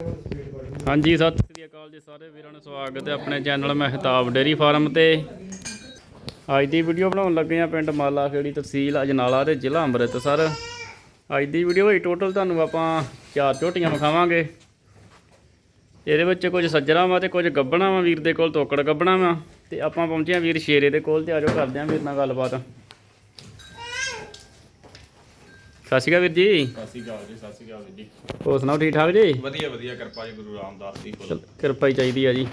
ਹਾਂਜੀ, ਸਤਿ ਸ੍ਰੀ ਅਕਾਲ ਜੀ ਸਾਰੇ ਵੀਰਾਂ ਨੂੰ ਸਵਾਗਤ ਹੈ ਆਪਣੇ ਚੈਨਲ ਮਹਿਤਾਬ ਡੇਰੀ ਫਾਰਮ ਤੇ। ਅੱਜ ਦੀ ਵੀਡੀਓ ਬਣਾਉਣ ਲੱਗੇ ਆ ਪਿੰਡ ਮਾਲਾ ਖੇੜੀ ਤਹਿਸੀਲ ਅਜਨਾਲਾ ਤੇ ਜ਼ਿਲ੍ਹਾ ਅੰਮ੍ਰਿਤਸਰ। ਅੱਜ ਦੀ ਵੀਡੀਓ ਵਿੱਚ ਟੋਟਲ ਤੁਹਾਨੂੰ ਆਪਾਂ ਚਾਰ ਝੋਟੀਆਂ ਵਿਖਾਵਾਂਗੇ। ਇਹਦੇ ਵਿੱਚ ਕੁਝ ਸੱਜਣਾ ਵਾ ਤੇ ਕੁਝ ਗੱਬਣਾ ਵਾ, ਵੀਰ ਦੇ ਕੋਲ ਤੋਕੜ ਗੱਬਣਾ ਵਾ। ਤੇ ਆਪਾਂ ਪਹੁੰਚੇ ਆ ਵੀਰ ਸ਼ੇਰੇ ਦੇ ਕੋਲ ਤੇ ਆਜੋ ਕਰਦੇ ਆ ਵੀਰ ਨਾਲ ਗੱਲਬਾਤ। ਸਤਿ ਸ਼੍ਰੀ ਅਕਾਲ ਵੀਰ ਜੀ। ਸਤਿ ਸ਼੍ਰੀ ਅਕਾਲ ਜੀ ਸਤਿ ਸ਼੍ਰੀ ਅਕਾਲ ਵੀਰ ਜੀ। ਹੋਰ ਸੁਣਾਓ ਠੀਕ ਠਾਕ ਜੀ? ਵਧੀਆ ਵਧੀਆ ਕਿਰਪਾ ਜੀ ਗੁਰੂ ਰਾਮਦਾਸ ਜੀ ਕੋਲ। ਕਿਰਪਾ ਹੀ ਚਾਹੀਦੀ ਆ ਜੀ।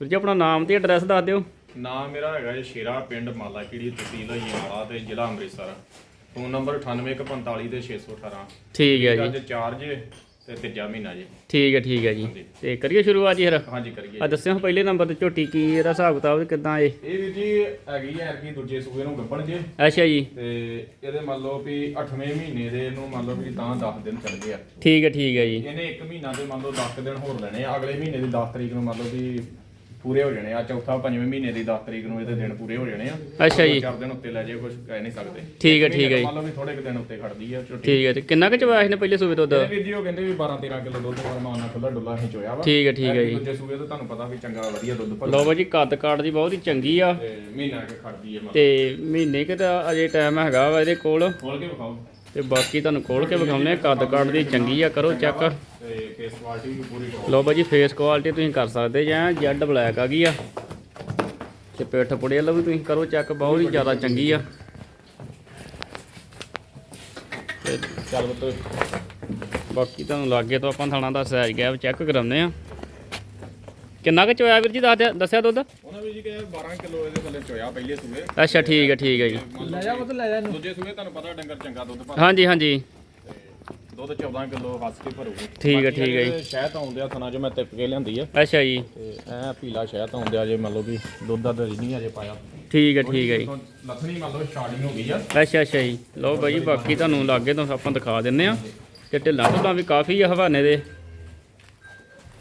ਵੀਰ ਜੀ ਆਪਣਾ ਨਾਮ ਤੇ ਐਡਰੈਸ ਦੱਸ ਦਿਓ। ਨਾਮ ਮੇਰਾ ਹੈਗਾ ਜੀ ਸ਼ੇਰਾ ਪਿੰਡ ਮਾਲਾ ਕਿਹੜੀ ਤਹਿਸੀਲ ਹੋਈਆਂਵਾਲਾ ਤੇ ਜ਼ਿਲ੍ਹਾ ਅੰਮ੍ਰਿਤਸਰ। ਫੋਨ ਨੰਬਰ 9845 ਤੇ 618 ਠੀਕ ਹੈ ਜੀ। ਅੱਜ 4 ਜੇ ਤੇ ਤੀਜਾ ਮਹੀਨਾ ਜੀ। ਠੀਕ ਹੈ ਠੀਕ ਹੈ ਜੀ। ਤੇ ਕਰੀਏ ਸ਼ੁਰੂਆਤ ਜੀ ਫਿਰ? ਹਾਂਜੀ ਕਰੀਏ ਆ ਦੱਸਿਓ ਪਹਿਲੇ ਨੰਬਰ ਤੇ ਝੋਟੀ ਕੀ ਇਹਦਾ ਹਿਸਾਬ ਕਿਤਾਬ ਕਿਦਾਂ ਇਹ ਇਹ ਵੀ ਜੀ ਹੈਗੀ ਹੈ ਕਿ ਦੂਜੇ ਸੂਬੇ ਨੂੰ ਗੱਬਣ ਜੇ। ਅੱਛਾ ਜੀ। ਤੇ ਇਹਦੇ ਮੰਨ ਲਓ ਵੀ 8ਵੇਂ ਮਹੀਨੇ ਦੇ ਇਹਨੂੰ ਮੰਨ ਲਓ ਵੀ ਤਾਂ 10 ਦਿਨ ਚੱਲ ਗਏ ਆ। ਠੀਕ ਹੈ ਠੀਕ ਹੈ ਜੀ। ਇਹਨੇ 1 ਮਹੀਨਾ ਦੇ ਮੰਨ ਲਓ 10 ਦਿਨ ਹੋਰ ਲੈਣੇ ਆ। ਅਗਲੇ ਮਹੀਨੇ ਦੀ 10 ਤਰੀਕ ਨੂੰ ਮੰਨ ਲਓ ਵੀ ਪੂਰੇ ਹੋ ਜਾਣੇ ਆ। ਚੌਥਾ ਪੰਜਵੇਂ ਮਹੀਨੇ ਦੀ 10 ਤਰੀਕ ਨੂੰ ਇਹਦੇ ਦਿਨ ਪੂਰੇ ਹੋ ਜਾਣੇ ਆ। ਅੱਛਾ ਜੀ। ਚਾਰ ਦਿਨ ਉੱਤੇ ਲੈ ਜੇ ਕੁਝ ਕਹਿ ਨਹੀਂ ਸਕਦੇ। ਠੀਕ ਹੈ, ਠੀਕ ਹੈ ਜੀ। ਮੰਨ ਲਓ ਵੀ ਥੋੜੇ ਕੁ ਦਿਨ ਉੱਤੇ ਖੜਦੀ ਆ ਝੋਟੀ ਠੀਕ ਹੈ ਤੇ ਕਿੰਨਾ ਕੁ ਚਵਾਇਆ ਸੀ ਨੇ ਪਹਿਲੇ ਸੂਬੇ ਤੋਂ ਇਹਦੇ ਦੁੱਧ ਵੀਡੀਓ ਕਹਿੰਦੇ ਵੀ 12 13 ਕਿਲੋ ਦੁੱਧ ਫਰਮਾਨ ਨਾਲ ਖੁੱਲਾ ਡੁੱਲਾ ਹੀ ਚੋਇਆ ਵਾ। ਠੀਕ ਹੈ, ਠੀਕ ਹੈ ਜੀ। ਦੂਜੇ ਸੂਬੇ ਤੋਂ ਤੁਹਾਨੂੰ ਪਤਾ ਵੀ ਚੰਗਾ ਵਧੀਆ ਦੁੱਧ ਭਰ ਲਓ ਬਾਜੀ ਕੱਦ ਕਾਠ ਦੀ ਬਹੁਤ ਹੀ ਚੰਗੀ ਆ। ਤੇ ਮਹੀਨਾ ਕੇ ਖੜਦੀ ਹੈ ਤੇ ਮਹੀਨੇ ਕਿ ਤਾਂ ਅਜੇ ਟਾਈਮ ਹੈਗਾ ਵਾ ਇਹਦੇ ਕੋਲ। ਖੋਲ ਕੇ ਵਿਖਾਓ। ਤੇ ਬਾਕੀ ਤੁਹਾਨੂੰ ਖੋਲ ਕੇ ਵਿਖਾਉਂਦੇ ਆ। ਕੱਦ ਕਾਠ ਦੀ ਚੰਗੀ ਆ ਕਰੋ ਚੈੱਕ। ਤੇ ਫੇਸ ਕੁਆਲਿਟੀ ਵੀ ਪੂਰੀ top ਲਓ ਬਾਜੀ ਫੇਸ ਕੁਆਲਿਟੀ ਤੁਸੀਂ ਕਰ ਸਕਦੇ ਜਾਂ ਜੈਡ ਬਲੈਕ ਆ ਗਈ ਆ। ਤੇ ਪਿੱਠ ਪੁੜੇ ਵੱਲੋਂ ਵੀ ਤੁਸੀਂ ਕਰੋ ਚੈੱਕ ਬਹੁਤ ਹੀ ਜ਼ਿਆਦਾ ਚੰਗੀ ਆ। ਤੇ ਚੱਲ ਬੱਤੋ ਬਾਕੀ ਤੁਹਾਨੂੰ ਲਾਗੇ ਤੋਂ ਆਪਾਂ ਥਾਣਾ ਦਾ ਸਾਈਜ਼ ਗੈਪ ਚੈੱਕ ਕਰਾਉਂਦੇ ਆ ਕਿੰਨਾ ਕੁ ਚੋਇਆ ਵੀਰ ਜੀ ਦੱਸ ਦਿਆ- ਦੱਸਿਆ ਦੁੱਧ? ਉਹਨਾਂ ਵੀ ਜੀ ਕਿ 12 ਕਿਲੋ ਇਹਦੇ ਥੱਲੇ ਚੋਇਆ ਪਹਿਲੇ ਸੂਬੇ ਅੱਛਾ ਠੀਕ ਹੈ ਠੀਕ ਹੈ ਜੀ। ਲੈ ਜਾ ਮਤ ਲੈ ਜਾ ਦੂਜੇ ਸੂਬੇ ਤੁਹਾਨੂੰ ਪਤਾ ਡੰਗਰ ਚੰਗਾ ਦੁੱਧ ਭਰ ਹਾਂਜੀ ਹਾਂਜੀ। ਦੁੱਧ 14 ਕਿਲੋ ਹੱਸ ਕੇ ਭਰੂਗੀ। ਠੀਕ ਹੈ, ਠੀਕ ਹੈ ਇਹਦੇ ਸ਼ਹਿਦ ਆਉਂਦੇ ਆ ਥਣਾ ਜੋ ਮੈਂ ਤਿੱਪ ਕੇ ਲਿਆਂਦੀ ਆ। ਅੱਛਾ ਜੀ। ਤੇ ਐ ਪੀਲਾ ਸ਼ਹਿਦ ਆਉਂਦੇ ਆ ਜੇ ਮੰਨ ਲਓ ਵੀ ਦੁੱਧ ਦਾ ਦਰਜ ਨਹੀਂ ਅਜੇ ਪਾਇਆ। ਠੀਕ ਹੈ ਠੀਕ ਹੈ ਜੀ। ਲੱਥਣੀ ਮੰਨ ਲਓ ਸਟਾਰਟਿੰਗ ਹੋ ਗਈ ਆ। ਅੱਛਾ ਅੱਛਾ ਜੀ। ਲਓ ਬਾਈ ਜੀ ਬਾਕੀ ਤੁਹਾਨੂੰ ਲਾਗੇ ਤੋਂ ਆਪਾਂ ਦਿਖਾ ਦਿੰਨੇ ਆ। ਤੇ ਢਿੱਲਾਂ ਢੁੱਲਾਂ ਵੀ ਕਾਫੀ ਆ ਹਵਾਨੇ ਦੇ।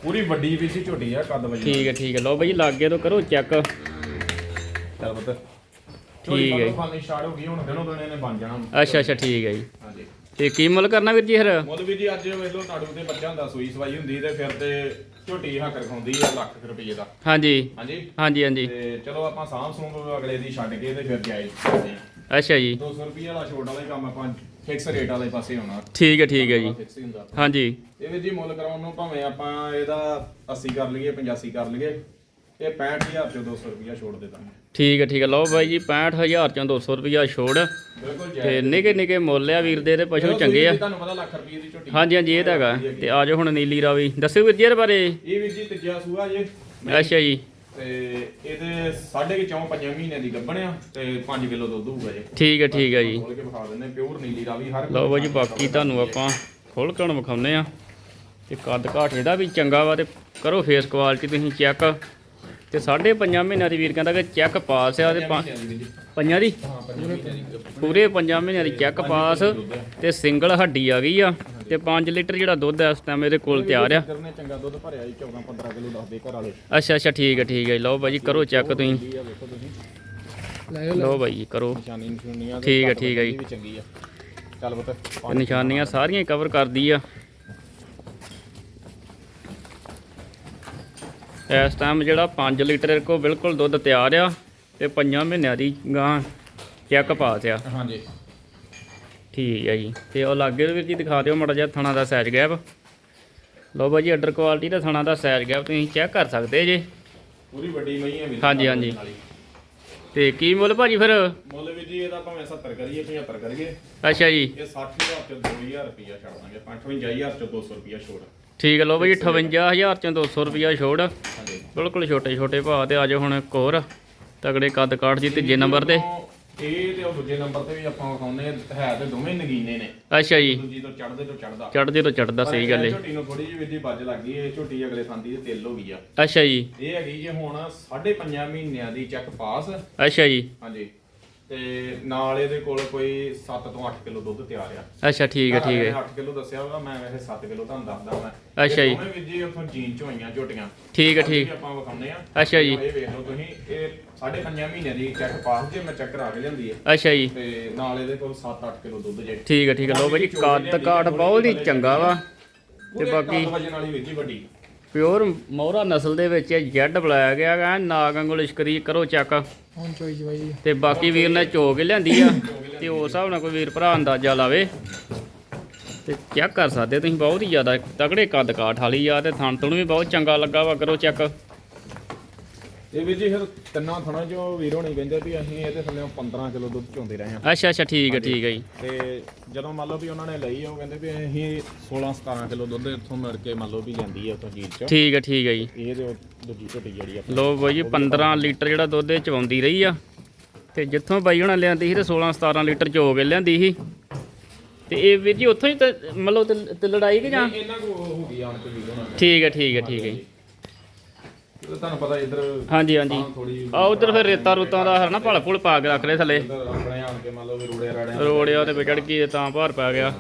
ਪੂਰੀ ਵੱਡੀ ਵੀ ਸੀ ਝੋਟੀ ਆ ਕੱਦ ਵਜੀ ਠੀਕ ਹੈ ਠੀਕ ਹੈ। ਲਓ ਬਾਈ ਜੀ ਲਾਗੇ ਤੋਂ ਕਰੋ ਚੈੱਕ। ਚੱਲ ਪੁੱਤ। ਠੀਕ ਹੈ ਜੀ। ਫਾਨੀ ਸਟਾਰਟ ਹੋ ਗਈ ਹੁਣ ਦਿਨੋਂ ਦਿਨ ਇਹਨੇ ਬਣ ਜਾਣਾ ਅੱਛਾ ਅੱਛਾ ਠੀਕ ਹੈ ਜੀ। ਹਾਂਜੀ ਤੇ ਕੀ ਮੁੱਲ ਕਰਨਾ ਵੀਰ ਜੀ ਫਿਰ? ਮੁੱਲ ਵੀ ਜੀ ਅੱਜ ਵੇਲੋ ਨਾੜੂ ਤੇ ਬੱਚਾ ਹੁੰਦਾ ਸੂਈ ਸਵਾਈ ਹੁੰਦੀ ਤੇ ਫਿਰ ਤੇ ਝੋਟੀ ਹੱਕ ਰਖਾਉਂਦੀ ਆ ਲੱਖ ਕੁ ਰੁਪਏ ਦਾ। ਹਾਂਜੀ। ਹਾਂਜੀ? ਹਾਂਜੀ ਹਾਂਜੀ। ਤੇ ਚਲੋ ਆਪਾਂ ਸਾਂਭ ਸੂੰਭ ਅਗਲੇ ਦੀ ਛੱਡ ਕੇ ਤੇ ਫਿਰ ਜਾਈ ਅੱਛਾ ਜੀ। 200 ਰੁਪਏ ਵਾਲਾ ਛੋਟ ਵਾਲਾ ਹੀ ਕੰਮ ਆਪਾਂ ਫਿਕਸ ਰੇਟ ਵਾਲੇ ਪਾਸੇ ਹੋਣਾ ਠੀਕ ਹੈ ਠੀਕ ਹੈ ਜੀ। ਫਿਕਸ ਹੀ ਹੁੰਦਾ। ਹਾਂਜੀ। ਇਹ ਵੀ ਜੀ ਮੁੱਲ ਕਰਾਉਣ ਨੂੰ ਭਾਵੇਂ ਆਪਾਂ ਇਹਦਾ 80 ਕਰ ਲਈਏ 85 ਕਰ ਲਈਏ ਇਹ 65000 ਚੋਂ 200 ਰੁਪਿਆ ਛੋੜ ਦੇ ਦਾਂਗੇ। ਠੀਕ ਹੈ ਠੀਕ ਹੈ ਲਓ ਬਾਈ ਜੀ 65000 ਚੋਂ 200 ਰੁਪਿਆ ਛੋੜ। ਤੇ ਨਿੱਕੇ ਨਿੱਕੇ ਮੁੱਲ ਆ ਵੀਰ ਦੇ ਤੇ ਪਸ਼ੂ ਚੰਗੇ ਆ। ਤੁਹਾਨੂੰ ਪਤਾ ਲੱਖ ਰੁਪਏ ਦੀ ਝੋਟੀ। ਹਾਂਜੀ ਹਾਂਜੀ ਇਹ ਤਾਂ ਹੈਗਾ। ਤੇ ਆਜੋ ਹੁਣ ਨੀਲੀ ਰਾਵੀ। ਦੱਸਿਓ ਵੀਰ ਜੀ ਇਹਦੇ ਬਾਰੇ। ਇਹ ਵੀ ਜੀ ਤੀਜਾ ਸੂਆ ਜੇ। ਅੱਛਾ ਜੀ। ਤੇ ਇਹਦੇ ਸਾਢੇ ਕੁ ਚੌਂ ਪੰਜਾਂ ਮਹੀਨਿਆਂ ਦੀ ਗੱਭਣ ਆ ਤੇ 5 ਕਿਲੋ ਦੁੱਧ ਹੋਊਗਾ ਜੇ। ਠੀਕ ਹੈ ਠੀਕ ਹੈ ਜੀ। ਖੋਲ ਕੇ ਵਿਖਾ ਦਿੰਦੇ ਪਿਓਰ ਨੀਲੀ ਰਾਵੀ ਹਰ ਲਓ ਬਾਈ ਜੀ ਬਾਕੀ ਤੁਹਾਨੂੰ ਆਪਾਂ ਖੋਲ ਕੇ ਹੁਣ ਵਿਖਾਉਂਦੇ ਆ ਤੇ ਕੱਦ ਘਾਟ ਇਹਦਾ ਵੀ ਚੰਗਾ ਵਾ ਤੇ ਕਰੋ ਫੇਸ ਕੁਆਲਿਟੀ ਤੁਸੀਂ ਚੈੱਕ ਤੇ ਸਾਢੇ ਪੰਜਾਂ ਮਹੀਨਿਆਂ ਦੀ ਵੀਰ ਕਹਿੰਦਾ ਕਿ ਚੈੱਕ ਪਾਸ ਆ ਤੇ ਪੰਜਾਂ ਦੀ। ਪੂਰੇ ਪੰਜਾਂ ਮਹੀਨਿਆਂ ਦੀ ਚੈੱਕ ਪਾਸ ਤੇ ਸਿੰਗਲ ਹੱਡੀ ਆ ਗਈ ਆ ਤੇ 5 ਲੀਟਰ ਜਿਹੜਾ ਦੁੱਧ ਹੈ ਇਸ ਟਾਈਮ ਇਹਦੇ ਕੋਲ ਤਿਆਰ ਆ। ਕਰਨੇ ਚੰਗਾ ਦੁੱਧ ਭਰਿਆ ਜੀ 14 15 ਕਿਲੋ ਦੱਸਦੇ ਘਰ ਵਾਲੇ। ਅੱਛਾ ਅੱਛਾ ਠੀਕ ਹੈ ਠੀਕ ਹੈ ਲਓ ਬਾਈ ਜੀ ਕਰੋ ਚੈੱਕ ਤੁਸੀਂ। ਲਓ ਬਾਈ ਜੀ ਕਰੋ। ਠੀਕ ਹੈ, ਠੀਕ ਹੈ ਜੀ। ਵੀ ਚੰਗੀ ਆ। ਚੱਲ ਪੁੱਤ ਤੇ ਨਿਸ਼ਾਨੀਆਂ ਸਾਰੀਆਂ ਕਵਰ ਕਰਦੀ ਆ। ਇਸ ਟਾਈਮ ਜਿਹੜਾ 5 ਲੀਟਰ ਕੋ ਬਿਲਕੁਲ ਦੁੱਧ ਤਿਆਰ ਆ ਤੇ ਪੰਜਾਂ ਮਹੀਨਿਆਂ ਦੀ ਗਾਂ ਚੈੱਕ ਪਾਸ ਆ। ਹਾਂਜੀ। ਠੀਕ ਹੈ ਜੀ। ਤੇ ਉਹ ਲਾਗੇ ਦੇ ਵੀਰ ਜੀ ਦਿਖਾ ਦਿਓ ਮਾੜਾ ਜਿਹਾ ਥਣਾ ਦਾ ਸਾਈਜ਼ ਗੈਪ ਲਓ ਬਾਈ ਜੀ ਆਰਡਰ ਕੁਆਲਿਟੀ ਦਾ ਥਣਾ ਦਾ ਸਾਈਜ਼ ਗੈਪ ਤੁਸੀਂ ਚੈੱਕ ਕਰ ਸਕਦੇ ਜੇ। ਪੂਰੀ ਵੱਡੀ ਮਈ ਹੈ ਹਾਂਜੀ, ਹਾਂਜੀ। ਤੇ ਕੀ ਮੁੱਲ ਭਾਜੀ ਫਿਰ? ਮੁੱਲ ਵੀ ਜੀ ਇਹਦਾ ਭਾਵੇਂ 70 ਕਰੀਏ 75 ਕਰੀਏ। ਅੱਛਾ ਜੀ। ਇਹ 60000 ਚ 2000 ਰੁਪਿਆ ਛੱਡ ਦਾਂਗੇ 55000 ਚ 200 ਰੁਪਿਆ ਛੋੜ ਠੀਕ ਹੈ ਲਓ ਬਾਈ ਜੀ 58000 ਚੋਂ 200 ਰੁਪਿਆ ਛੋੜ। ਬਿਲਕੁਲ ਛੋਟੇ ਛੋਟੇ ਭਾਅ ਤੇ ਆਜੋ ਹੁਣ ਇੱਕ ਹੋਰ ਤਗੜੇ ਕੱਦ ਕਾਠ ਜੀ ਤੀਜੇ ਨੰਬਰ ਤੇ। ਇਹ ਤੇ ਉਹ ਦੂਜੇ ਨੰਬਰ ਤੇ ਵੀ ਆਪਾਂ ਵਿਖਾਉਂਦੇ ਹੈ ਤੇ ਦੋਵੇਂ ਨਗੀਨੇ ਨੇ। ਅੱਛਾ ਜੀ। ਦੂਜੀ ਤੋਂ ਚੜਦੇ ਤੋਂ ਚੜਦਾ ਚੜਦੇ ਤੋਂ ਚੜਦਾ ਸਹੀ ਗੱਲ ਏ। ਝੋਟੀ ਨੂੰ ਥੋੜੀ ਜਿਹੀ ਵਿੱਦੀ ਵੱਜ ਲੱਗ ਇਹ ਝੋਟੀ ਅਗਲੇ ਸੰਦੀ ਦੇ ਤਿਲ ਹੋ ਗਈ ਆ। ਅੱਛਾ ਜੀ। ਇਹ ਹੈਗੀ ਜੇ ਹੁਣ 5.5 ਮਹੀਨਿਆਂ ਦੀ ਚੈੱਕ ਪਾਸ। ਅੱਛਾ ਜੀ। ਹਾਂਜੀ। ਤੇ ਨਾਲ ਇਹਦੇ ਕੋਲ ਕੋਈ 7 ਤੋਂ 8 ਕਿਲੋ ਦੁੱਧ ਤਿਆਰ ਆ। ਅੱਛਾ ਠੀਕ ਹੈ ਠੀਕ ਹੈ 8 ਕਿਲੋ ਦੱਸਿਆ ਹੋਗਾ ਮੈਂ ਵੈਸੇ 7 ਕਿਲੋ ਤੁਹਾਨੂੰ ਦੱਸਦਾ ਮੈਂ ਅੱਛਾ ਜੀ। ਦੋਵੇਂ ਵੀ ਜੀ ਉੱਥੋਂ ਜੀਨ ਚੋਂ ਆਈਆਂ ਝੋਟੀਆਂ। ਠੀਕ ਹੈ ਠੀਕ। ਵੀ ਆਪਾਂ ਵਿਖਾਉਂਦੇ ਆ ਅੱਛਾ ਜੀ। ਇਹ ਵੇਖ ਲਓ ਤੁਸੀਂ ਇਹ 5.5 ਮਹੀਨਿਆਂ ਦੀ ਚੈੱਕ ਪਾਸ ਜੇ ਮੈਂ ਚੈੱਕ ਕਰਾ ਕੇ ਲਿਆਂਦੀ ਹੈ ਅੱਛਾ ਜੀ। ਤੇ ਨਾਲ ਇਹਦੇ ਕੋਲ 7-8 ਕਿਲੋ ਦੁੱਧ ਜੇ। ਠੀਕ ਹੈ ਠੀਕ ਹੈ ਲੋ ਬਾਈ ਜੀ ਕੱਦ ਕਾਠ ਬਹੁਤ ਹੀ ਚੰਗਾ ਵਾ। ਪੂਰੇ ਬਾਕੀ- ਵਜਨ ਵਾਲੀ ਜੀ ਵੱਡੀ। ਪਿਓਰ ਮੋਹਰਾ ਨਸਲ ਦੇ ਵਿੱਚ ਜੈਡ ਬੁਲਾਇਆ ਗਿਆ ਹੈ ਨਾਗ ਵਾਂਗੂ ਲਿਸ਼ਕਰੀ ਕਰੋ ਚੱਕ। ਹੁਣ ਚੋਈ ਜਵਾਈ ਤੇ ਬਾਕੀ ਵੀਰ ਨੇ ਚੋ ਕੇ ਲਿਆਂਦੀ ਆ ਤੇ ਉਸ ਹਿਸਾਬ ਨਾਲ ਕੋਈ ਵੀਰ ਭਰਾ ਅੰਦਾਜ਼ਾ ਲਾਵੇ। ਤੇ ਚੈੱਕ ਕਰ ਸਕਦੇ ਤੁਸੀਂ, ਬਹੁਤ ਹੀ ਜ਼ਿਆਦਾ ਤਕੜੇ ਕੱਦ ਕਾਠ ਵਾਲੀ ਆ ਤੇ ਥਣ ਤੁਣ ਵੀ ਬਹੁਤ ਚੰਗਾ ਲੱਗਾ ਵਾ, ਕਰੋ ਚੈੱਕ ਇਹ ਵੀਰ ਜੀ ਫਿਰ ਤਿੰਨਾਂ ਥਣਾ ਜੋ ਵੀਰ ਹੋਣੀ ਕਹਿੰਦੇ ਵੀ ਅਸੀਂ ਇਹਦੇ ਥੱਲੇ 15 ਕਿਲੋ ਦੁੱਧ ਚੋਂਦੇ ਰਹੇ ਹਾਂ। ਅੱਛਾ ਅੱਛਾ ਠੀਕ ਹੈ ਠੀਕ ਹੈ ਜੀ। ਤੇ ਜਦੋਂ ਮੰਨ ਲਓ ਵੀ ਉਹਨਾਂ ਨੇ ਲਈ ਉਹ ਕਹਿੰਦੇ ਵੀ ਅਸੀਂ 16 17 ਕਿਲੋ ਦੁੱਧ ਇੱਥੋਂ ਮਿਲ ਕੇ ਮੰਨ ਲਓ ਵੀ ਜਾਂਦੀ ਹੈ ਉੱਥੋਂ ਜੀਰ ਚ। ਠੀਕ ਹੈ ਠੀਕ ਹੈ ਜੀ। ਇਹ ਜੋ ਦੂਜੀ ਝੋਟੀ ਜਿਹੜੀ ਆ। ਲੋ ਬਾਈ ਜੀ 15 ਲੀਟਰ ਜਿਹੜਾ ਦੁੱਧ ਇਹ ਚਵਾਉਂਦੀ ਰਹੀ ਆ। ਤੇ ਜਿੱਥੋਂ ਬਾਈ ਹੁਣਾਂ ਲਿਆਂਦੀ ਸੀ ਤੇ 16 17 ਲੀਟਰ ਚੋ ਕੇ ਲਿਆਂਦੀ ਸੀ। ਤੇ ਇਹ ਵੀਰ ਜੀ ਉੱਥੋਂ ਹੀ ਤੇ ਮਤਲਬ ਤੇ- ਤੇ ਲੜਾਈ ਕਿ ਜਾਂ? ਇਹਨਾਂ ਕੋ ਹੋ ਗਈ ਆਣ ਕੇ ਵੀਰ ਹੋਣਾ। ਠੀਕ ਹੈ ਠੀਕ ਹੈ ਠੀਕ ਹੈ ਤੁਹਾਨੂੰ ਪਤਾ ਇੱਧਰ ਹਾਂਜੀ ਹਾਂਜੀ। ਥੋੜੀ ਆ ਉਧਰ ਫਿਰ ਰੇਤਾ ਰੂਤਾਂ ਦਾ ਹੈ ਨਾ ਭਲ ਭੁਲ ਪਾ ਕੇ ਰੱਖ ਲਏ ਥੱਲੇ। ਆਪਣੇ ਆਣ ਕੇ ਮੰਨ ਲਓ ਵੀ ਰੂੜੇ ਰਾੜਿਆਂ ਰੋੜਿਆ ਤੇ ਵਿਗੜ ਗਈ ਤੇ ਭਾਰ ਪੈ ਗਿਆ।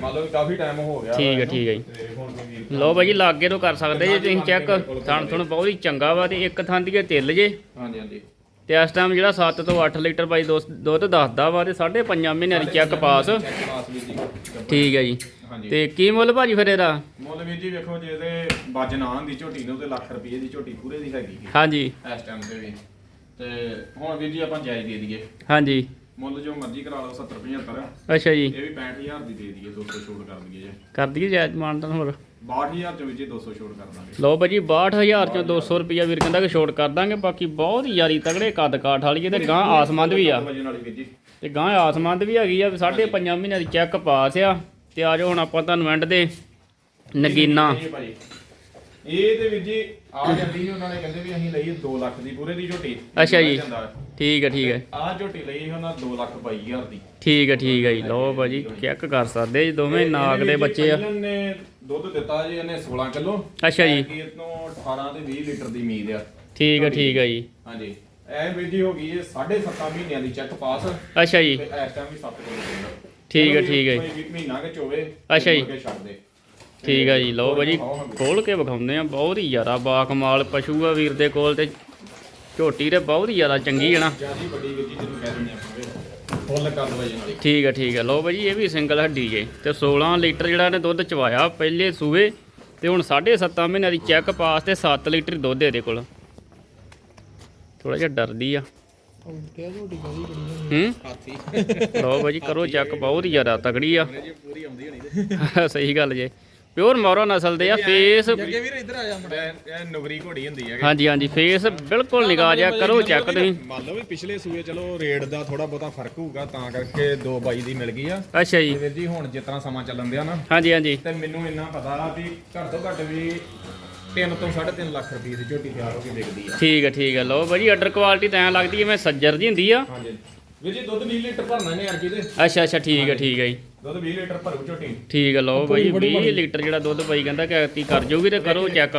ਮੰਨ ਲਓ ਵੀ ਕਾਫੀ ਟਾਈਮ ਹੋ ਗਿਆ ਠੀਕ ਹੈ ਠੀਕ ਹੈ ਜੀ। ਲੋ ਬਾਈ ਜੀ ਲਾਗੇ ਤੋਂ ਕਰ ਸਕਦੇ ਜੇ ਤੁਸੀਂ ਚੈੱਕ ਥਣ ਥਣ ਬਹੁਤ ਹੀ ਚੰਗਾ ਵਾ ਤੇ ਇੱਕ ਥਾਂ ਦੀ ਤਿੱਲ ਜੇ। ਹਾਂਜੀ ਹਾਂਜੀ। ਤੇ ਇਸ ਟਾਈਮ ਜਿਹੜਾ 7 ਤੋਂ 8 ਲੀਟਰ ਬਾਈ ਦੁੱਧ ਦੱਸਦਾ ਵਾ ਤੇ 5.5 ਮਹੀਨਿਆਂ ਦੀ ਚੈੱਕ ਪਾਸ ਠੀਕ ਹੈ ਜੀ। ਹਾਂਜੀ। ਤੇ ਕੀ ਮੁੱਲ ਭਾਜੀ ਫਿਰ ਇਹਦਾ? ਮੁੱਲ ਵੀਰ ਜੀ ਵੇਖੋ ਜੇ ਇਹਦੇ ਵੱਜ ਨਾ ਦੀ ਝੋਟੀ ਨੂੰ ਤੇ ਲੱਖ ਰੁਪਏ ਦੀ ਝੋਟੀ ਪੂਰੇ ਦੀ ਹੈਗੀ ਜੀ ਹਾਂਜੀ। ਇਸ ਟਾਈਮ ਤੇ ਵੀ। ਤੇ ਹੁਣ ਵੀਰ ਜੀ ਆਪਾਂ ਜਾਇਜ਼ ਦੇ ਦਈਏ। ਹਾਂਜੀ। ਮੁੱਲ ਜੋ ਮਰਜ਼ੀ ਕਰਾ ਲਓ 70 75 ਅੱਛਾ ਜੀ। ਇਹ ਵੀ 65000 ਦੀ ਦੇ ਦਈਏ 200 ਛੋੜ ਕਰ ਦਈਏ ਜੇ। ਕਰ ਦਈਏ ਜਾਇਜ਼ ਮਾਨਤਾਂ ਹੋਰ। 62000 ਚ ਵਿੱਚ 200 ਛੋੜ ਕਰ ਦਾਂਗੇ। ਲਓ ਭਾਜੀ 62000 ਚੋਂ 200 ਰੁਪਿਆ ਵੀਰ ਕਹਿੰਦਾ ਕਿ ਛੋਟ ਕਰ ਦਾਂਗੇ ਬਾਕੀ ਬਹੁਤ ਹੀ ਯਾਰੀ ਤਗੜੇ ਕੱਦ ਕਾਠ ਵਾਲੀ ਹੈ ਤੇ ਗਾਂ ਆਸਮੰਦ ਵੀ ਆ। ਵਜਨ ਵਾਲੀ ਵੀਰ ਜੀ। ਤੇ ਗਾਂ ਆਸਮੰਦ ਵੀ ਹੈਗੀ ਆ ਸਾਢੇ ਪੰਜਾਂ ਮਹੀਨਿਆਂ ਦੀ ਚੈੱਕ ਪਾਸ ਆ। ਤੇ ਆ ਜਾਓ ਹੁਣ ਆਪਾਂ ਤੁਹਾਨੂੰ ਐਂਡ ਦੇ ਨਗੀਨਾ। ਇਹ ਤੇ ਵੀਰ ਜੀ ਆ ਜਾਂਦੀ ਸੀ ਉਹਨਾਂ ਨੇ ਕਹਿੰਦੇ ਵੀ ਅਸੀਂ ਲਈ 2 ਲੱਖ ਦੀ ਪੂਰੇ ਦੀ ਝੋਟੀ। ਅੱਛਾ ਜੀ। ਠੀਕ ਹੈ ਠੀਕ ਹੈ। ਆ ਝੋਟੀ ਲਈ ਉਹਨਾਂ 2 ਲੱਖ 22000 ਦੀ। ਠੀਕ ਹੈ ਠੀਕ ਹੈ ਜੀ। ਲਓ ਭਾਜੀ ਚੈੱਕ ਕਰ ਸਕਦੇ ਜੀ ਦੋਵੇਂ ਨਾਗ ਦੇ ਬੱਚੇ ਆ। ਇਹਨਾਂ ਨੇ ਦੁੱਧ ਦਿੱਤਾ ਜੀ ਇਹਨੇ 16 ਕਿਲੋ। ਅੱਛਾ ਜੀ। ਇਹ ਤੋਂ 18 ਤੇ 20 ਲੀਟਰ ਦੀ ਉਮੀਦ ਆ। ਠੀਕ ਹੈ ਠੀਕ ਹੈ ਜੀ। ਹਾਂਜੀ। ਇਹ ਵੀਰ ਜੀ ਹੋ ਗਈ ਇਹ 7.5 ਮਹੀਨਿਆਂ ਦੀ ਚੈੱਕ ਪਾਸ। ਅੱਛਾ ਜੀ। ਇਸ ਟਾਈਮ ਵੀ 7 ਕਿਲੋ ਠੀਕ ਹੈ, ਠੀਕ ਹੈ ਮਹੀਨਾ ਕੇ ਚੋਵੇ ਅੱਛਾ ਜੀ। ਛੱਡ ਦੇ। ਠੀਕ ਹੈ ਜੀ ਲਓ ਭਾਜੀ। ਖੋਲ ਕੇ ਵਿਖਾਉਂਦੇ ਆ ਬਹੁਤ ਹੀ ਜ਼ਿਆਦਾ ਬਾਕਮਾਲ ਪਸ਼ੂ ਆ ਵੀਰ ਦੇ ਕੋਲ ਤੇ ਝੋਟੀ ਤੇ ਬਹੁਤ ਹੀ ਜ਼ਿਆਦਾ ਚੰਗੀ ਹੈ ਨਾ। ਠੀਕ ਹੈ ਠੀਕ ਹੈ ਲਓ ਭਾਜੀ ਇਹ ਵੀ ਸਿੰਗਲ ਹੱਡੀ ਜੇ ਤੇ 16 ਲੀਟਰ ਜਿਹੜਾ ਇਹਨੇ ਦੁੱਧ ਚਵਾਇਆ ਪਹਿਲੇ ਸੂਏ ਤੇ ਹੁਣ 7.5 ਮਹੀਨਿਆਂ ਦੀ ਚੈੱਕ ਪਾਸ ਤੇ 7 ਲੀਟਰ ਦੁੱਧ ਇਹਦੇ ਕੋਲ। ਥੋੜਾ ਜਿਹਾ ਡਰਦੀ ਆ। ਹੂੰ? ਲਓ ਭਾਜੀ ਕਰੋ ਚੈੱਕ ਬਹੁਤ ਹੀ ਜ਼ਿਆਦਾ ਤਗੜੀ ਆ। ਜੀ ਸਹੀ ਗੱਲ ਜੇ। ਪਿਓਰ ਮੌਰਾ ਨਸਲ ਦੇ ਆ ਫੇਸ ਅੱਗੇ ਵੀਰ ਇੱਧਰ ਆ ਜਾ ਤੇ ਇਹ ਨੁਗਰੀ ਘੋੜੀ ਹੁੰਦੀ ਹੈ ਹਾਂਜੀ ਹਾਂਜੀ ਫੇਸ ਬਿਲਕੁਲ ਨਿਗਾਹ ਜਿਹਾ ਕਰੋ ਚੈੱਕ ਤੁਸੀਂ। ਮੰਨ ਲਓ ਵੀ ਪਿਛਲੇ ਸੂਏ ਚਲੋ ਰੇਟ ਦਾ ਥੋੜਾ ਬਹੁਤਾ ਫ਼ਰਕ ਹੋਊਗਾ ਤਾਂ ਕਰਕੇ 2.22 ਦੀ ਮਿਲ ਗਈ ਆ। ਅੱਛਾ ਜੀ। ਵੀਰ ਜੀ ਹੁਣ ਜਿਸ ਤਰ੍ਹਾਂ ਸਮਾਂ ਚੱਲਣ ਦਿਆ ਨਾ ਹਾਂਜੀ ਹਾਂਜੀ। ਤੇ ਮੈਨੂੰ ਇੰਨਾ ਪਤਾ ਵੀ ਘੱਟ ਤੋਂ ਘੱਟ ਵੀ 3 ਤੋਂ 3.5 ਲੱਖ ਰੁਪਏ ਦੀ ਝੋਟੀ ਤਿਆਰ ਹੋ ਕੇ ਵਿਕਦੀ ਆ। ਠੀਕ ਹੈ ਠੀਕ ਹੈ ਲਓ ਭਾਜੀ ਆਰਡਰ ਕੁਆਲਿਟੀ ਤਾਂ ਐਂ ਲੱਗਦੀ ਜਿਵੇਂ ਸੱਜਰ ਦੀ ਹੁੰਦੀ ਆ। ਹਾਂਜੀ। ਵੀਰ ਜੀ ਦੁੱਧ 20 ਲੀਟਰ ਭਰਨਾ ਨੇ ਅਰਜੀ ਦੇ ਅੱਛਾ ਅੱਛਾ ਠੀਕ ਹੈ ਠੀਕ ਹੈ ਜੀ। ਦੁੱਧ 20 ਲੀਟਰ ਭਰੂ ਝੋਟੀ। ਠੀਕ ਹੈ ਲਓ ਭਾਈ 20 ਲੀਟਰ ਜਿਹੜਾ ਦੁੱਧ ਭਾਈ ਕਹਿੰਦਾ ਕਿ ਕਰ ਜਾਊਗੀ ਤੇ ਕਰੋ ਚੈੱਕ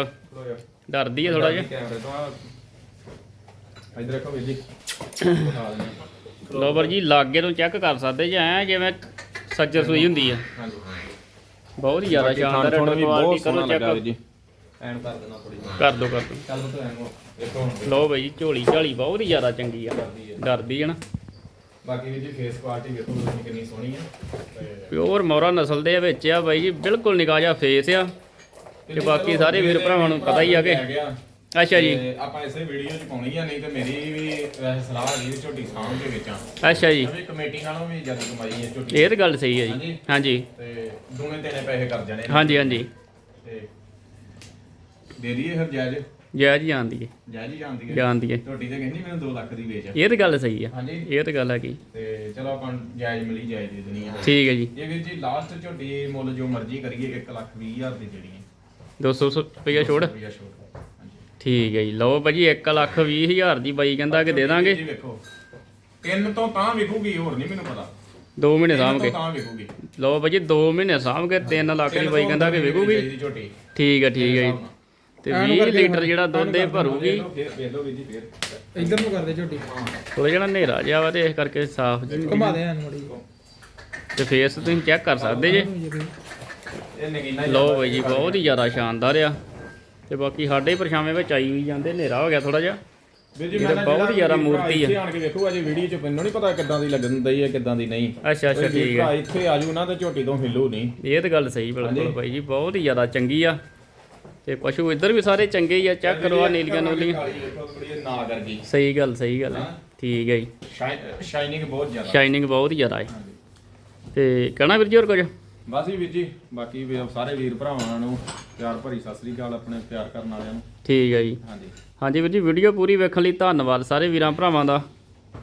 ਡਰਦੀ ਹੈ ਥੋੜਾ ਜਿਹਾ। ਕੈਮਰੇ ਤੋਂ ਆ। ਇਧਰ ਰੱਖੋ ਵੀਰ ਜੀ। ਲਓ ਜੀ ਲਾਗੇ ਤੋਂ ਚੈੱਕ ਕਰ ਸਕਦੇ ਜੇ ਐ ਜਿਵੇਂ ਸੱਜਰ ਸੂਈ ਹੁੰਦੀ ਆ। ਹਾਂਜੀ। ਬਹੁਤ ਹੀ ਜ਼ਿਆਦਾ ਸ਼ਾਨਦਾਰ ਆਰਡਰ ਕੁਆਲਿਟੀ ਕਰੋ ਚੈੱਕ ਜੀ। ਐਨ ਕਰ ਦੇਣਾ ਥੋੜੀ ਕਰ ਦੋ ਕਰ ਦੋ। ਚੱਲ ਤੋ ਐਨ ਦੇਖੋ ਹੁਣ ਲਓ ਭਾਈ ਜੀ ਝੋਲੀ ਝਾਲੀ ਬਹੁਤ ਹੀ ਜ਼ਿਆਦਾ ਚੰਗੀ ਆ। ਡਰਦੀ ਹੈ ਨਾ। ਬਾਕੀ ਵੀ ਜੀ ਫੇਸ ਕੁਆਲਿਟੀ ਵੇਖੋ ਤੁਸੀਂ ਕਿੰਨੀ ਸੋਹਣੀ ਆ। ਤੇ ਪਿਓਰ ਮੌਰਾ ਨਸਲ ਦੇ ਵਿੱਚ ਆ ਬਾਈ ਜੀ ਬਿਲਕੁਲ ਨਿਗਾਹ ਜਿਹਾ ਫੇਸ ਆ। ਤੇ ਬਾਕੀ ਸਾਰੇ ਵੀਰ ਭਰਾਵਾਂ ਨੂੰ ਪਤਾ ਹੀ ਆ ਕਿ ਗਿਆ। ਅੱਛਾ ਜੀ। ਤੇ ਆਪਾਂ ਇਸੇ ਵੀਡੀਓ 'ਚ ਪਾਉਣੀ ਆ ਨਹੀਂ ਤੇ ਮੇਰੀ ਵੀ ਵੈਸੇ ਸਲਾਹ ਹੈਗੀ ਵੀ ਝੋਟੀ ਸਾਂਭ ਕੇ ਵੇਚਾਂ। ਅੱਛਾ ਜੀ। ਵੀ ਕਮੇਟੀ ਨਾਲੋਂ ਵੀ ਜ਼ਿਆਦਾ ਕਮਾਈ ਹੈ ਝੋਟੀ। ਇਹ ਤਾਂ ਗੱਲ ਸਹੀ ਹੈ ਜੀ। ਹਾਂਜੀ। ਤੇ ਦੂਨੇ ਤੇਨੇ ਪੈਸੇ ਕਰ ਜਾਣੇ ਨੇ। ਹਾਂਜੀ ਹਾਂਜੀ। ਦੇ ਦਈਏ ਫਿਰ ਜਾਇਜ਼? ਜਾਇਜ਼ ਹੀ ਆਂਦੀ ਹੈ। ਜਾਇਜ਼ ਹੀ ਹੈ? ਜਾਂਦੀ ਹੈ। ਝੋਟੀ ਤੇ ਕਹਿੰਦੀ ਮੈਨੂੰ 2 ਲੱਖ ਦੀ ਵੇਚ। ਇਹ ਤਾਂ ਗੱਲ ਸਹੀ ਆ। ਹਾਂਜੀ। ਇਹ ਤਾਂ ਗੱਲ ਹੈਗੀ। ਤੇ ਚਲੋ ਆਪਾਂ ਜਾਇਜ਼ ਮਿਲੀ ਜਾਇਜ਼ ਦੇ ਦੇਣੀ ਆ। ਠੀਕ ਹੈ ਜੀ। ਇਹ ਵੀਰ ਜੀ ਲਾਸਟ ਝੋਟੀ ਮੁੱਲ ਜੋ ਮਰਜ਼ੀ ਕਰੀਏ 1 ਲੱਖ 20 ਹਜ਼ਾਰ ਦੀ ਜਿਹੜੀ ਹੈ। 200 ਰੁਪਈਆ ਛੋੜ ਰੁਪਈਆ ਛੋੜ ਹਾਂਜੀ। ਠੀਕ ਹੈ ਜੀ। ਲਓ ਭਾਜੀ 1 ਲੱਖ 20 ਹਜ਼ਾਰ ਦੀ ਬਾਈ ਕਹਿੰਦਾ ਕਿ ਦੇ ਦਾਂਗੇ। ਜੀ ਵੇਖੋ। ਤਿੰਨ ਤੋਂ ਤਾਂ ਵਿਕੂਗੀ ਹੋਰ ਨਹੀਂ ਮੈਨੂੰ ਪਤਾ। 2 ਮਹੀਨੇ ਸਾਂਭ ਕੇ। ਤਾਂ ਵਿਕੂਗੀ। ਲਓ ਭਾਜੀ 2 ਮਹੀਨੇ ਸਾਂਭ ਕੇ 3 ਲੱਖ ਦੀ ਬਾਈ ਕਹਿੰਦਾ ਕਿ ਵਿਕੂਗੀ। ਦੀ ਝੋਟੀ। ਠੀਕ ਹੈ ਠੀਕ ਹੈ ਜੀ। ਤੇ 20 ਲੀਟਰ ਜਿਹੜਾ ਦੁੱਧ ਇਹ ਭਰੂਗੀ। ਫੇਰ ਵੇਖ ਲਓ ਵੀਰ ਜੀ ਫੇਰ। ਇੱਧਰ ਨੂੰ ਕਰਦੇ ਝੋਟੀ। ਥੋੜਾ ਜਿਹੜਾ ਹਨੇਰਾ ਜਿਹਾ ਵਾ ਤੇ ਇਸ ਕਰਕੇ ਸਾਫ਼ ਜੀ। ਘੁਮਾ ਦੇ ਐਨ ਮੜੀ ਤੇ ਫੇਸ ਤੁਸੀਂ ਚੈੱਕ ਕਰ ਸਕਦੇ ਜੇ। ਇਹ ਨਗੀਨਾ ਹੀ ਲਓ ਬਾਈ ਜੀ ਬਹੁਤ ਹੀ ਜ਼ਿਆਦਾ ਸ਼ਾਨਦਾਰ ਆ। ਤੇ ਬਾਕੀ ਸਾਡੇ ਪਰਛਾਵੇਂ ਵਿੱਚ ਆਈ ਹੋਈ ਜਾਂਦੇ ਹਨੇਰਾ ਹੋ ਗਿਆ ਥੋੜਾ ਜਿਹਾ। ਵੀਰ ਜੀ ਮੈਂ ਬਹੁਤ ਜ਼ਿਆਦਾ ਮੂਰਤੀ ਆ। ਆਣ ਕੇ ਵੇਖੋ ਅਜੇ ਵੀਡੀਓ ਚ ਮੈਨੂੰ ਨਹੀਂ ਪਤਾ ਕਿੱਦਾਂ ਦੀ ਲੱਗਣ ਦਈ ਹੈ ਕਿੱਦਾਂ ਦੀ ਨਹੀਂ। ਅੱਛਾ ਅੱਛਾ ਠੀਕ ਹੈ ਇੱਥੇ ਆਜੂ ਨਾ ਤੇ ਝੋਟੀ ਤੋਂ ਹਿੱਲੂ ਨਹੀਂ। ਇਹ ਤਾਂ ਗੱਲ ਸਹੀ ਬਿਲਕੁਲ। ਬਾਈ ਜੀ ਬਹੁਤ ਹੀ ਜ਼ਿਆਦਾ ਚੰਗੀ ਆ। ਤੇ ਪਸ਼ੂ ਇੱਧਰ ਵੀ ਸਾਰੇ ਚੰਗੇ ਹੀ ਆ ਚੈੱਕ ਕਰੋ ਆ ਨੀਲੀਆਂ ਨੂਲੀਆਂ ਨਾ ਕਰ ਗਈ ਸਹੀ ਗੱਲ ਸਹੀ ਗੱਲ ਹੈ। ਠੀਕ ਹੈ ਜੀ। ਸ਼ਾਈਨਿੰਗ ਬਹੁਤ ਜ਼ਿਆਦਾ। ਸ਼ਾਈਨਿੰਗ ਬਹੁਤ ਜ਼ਿਆਦਾ ਹੈ। ਤੇ ਕਹਿਣਾ ਵੀਰ ਜੀ ਹੋਰ ਕੁਝ ਬਸ ਜੀ ਵੀਰ ਜੀ ਬਾਕੀ ਵੀ ਸਾਰੇ ਵੀਰ ਭਰਾਵਾਂ ਨੂੰ ਪਿਆਰ ਭਰੀ ਸਤਿ ਸ੍ਰੀ ਅਕਾਲ ਆਪਣੇ ਪਿਆਰ ਕਰਨ ਵਾਲਿਆਂ ਨੂੰ। ਠੀਕ ਹੈ ਜੀ। ਹਾਂਜੀ। ਹਾਂਜੀ ਵੀਰ ਜੀ ਵੀਡੀਓ ਪੂਰੀ ਵੇਖਣ ਲਈ ਧੰਨਵਾਦ ਸਾਰੇ ਵੀਰਾਂ ਭਰਾਵਾਂ ਦਾ।